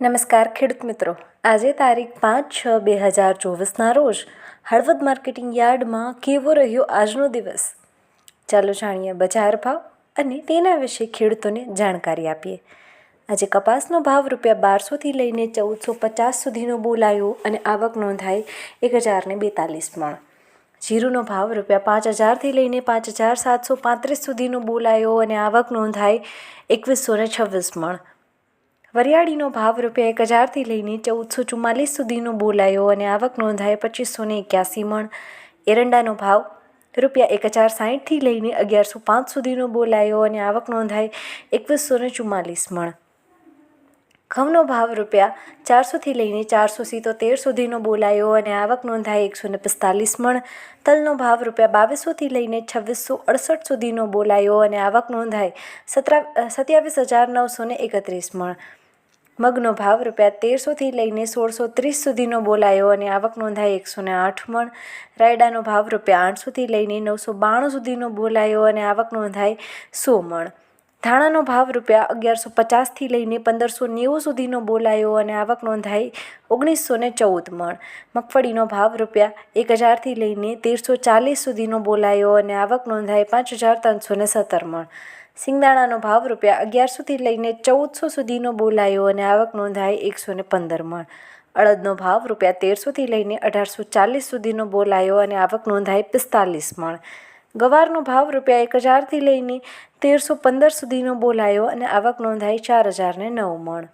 નમસ્કાર ખેડૂત મિત્રો. આજે તારીખ પાંચ છ બે હજાર ચોવીસના રોજ હળવદ માર્કેટિંગ યાર્ડમાં કેવો રહ્યો આજનો દિવસ? ચાલો જાણીએ બજાર ભાવ અને તેના વિશે ખેડૂતોને જાણકારી આપીએ. આજે કપાસનો ભાવ રૂપિયા બારસોથી લઈને ચૌદસો પચાસ સુધીનો બોલાયો અને આવક નોંધાઈ એક હજારને બેતાલીસ મણ જીરુનો ભાવ રૂપિયા પાંચ હજારથી લઈને પાંચ હજાર સાતસો પાંત્રીસ સુધીનો બોલાયો અને આવક નોંધાઈ એકવીસો ને છવ્વીસ મણ વરિયાળીનો ભાવ રૂપિયા એક હજારથી લઈને ચૌદસો ચુમ્માલીસ સુધીનો બોલાયો અને આવક નોંધાય પચીસો ને એક્યાસી મણ. એરંડાનો ભાવ રૂપિયા એક હજાર સાહીઠથી લઈને અગિયારસો પાંચ સુધીનો બોલાયો અને આવક નોંધાઈ એકવીસો ને ચુમ્માલીસ મણ. ઘઉંનો ભાવ રૂપિયા ચારસોથી લઈને ચારસો સિત્તોતેર સુધીનો બોલાયો અને આવક નોંધાઈ એકસો ને પિસ્તાલીસ મણ. તલનો ભાવ રૂપિયા બાવીસોથી લઈને છવ્વીસો અડસઠ સુધીનો બોલાયો અને આવક નોંધાઈ સત્રા સત્યાવીસ હજાર નવસો ને એકત્રીસ મણ. મગનો ભાવ રૂપિયા તેરસોથી લઈને સોળસો ત્રીસ સુધીનો બોલાયો અને આવક નોંધાઈ એકસો ને આઠ મણ. રાયડાનો ભાવ રૂપિયા આઠસોથી લઈને નવસો બાણું સુધીનો બોલાયો અને આવક નોંધાઈ સો મણ. ધાણાનો ભાવ રૂપિયા અગિયારસો પચાસથી લઈને પંદરસો નેવું સુધીનો બોલાયો અને આવક નોંધાઈ ઓગણીસો ને ચૌદ મણ. મગફળીનો ભાવ રૂપિયા એક હજારથી લઈને તેરસો ચાલીસ સુધીનો બોલાયો અને આવક નોંધાઈ પાંચ હજાર ત્રણસો ને સત્તર મણ. સિંગદાણાનો ભાવ રૂપિયા અગિયારસોથી લઈને ચૌદસો સુધીનો બોલાયો અને આવક નોંધાઈ એકસો ને પંદર મણ. અડદનો ભાવ રૂપિયા તેરસોથી લઈને અઢારસો ચાલીસ સુધીનો બોલાયો અને આવક નોંધાઈ પિસ્તાલીસ મણ. ગવારનો ભાવ રૂપિયા એક હજારથી લઈને તેરસો પંદર સુધીનો બોલાયો અને આવક નોંધાઈ ચાર હજારને નવ મણ.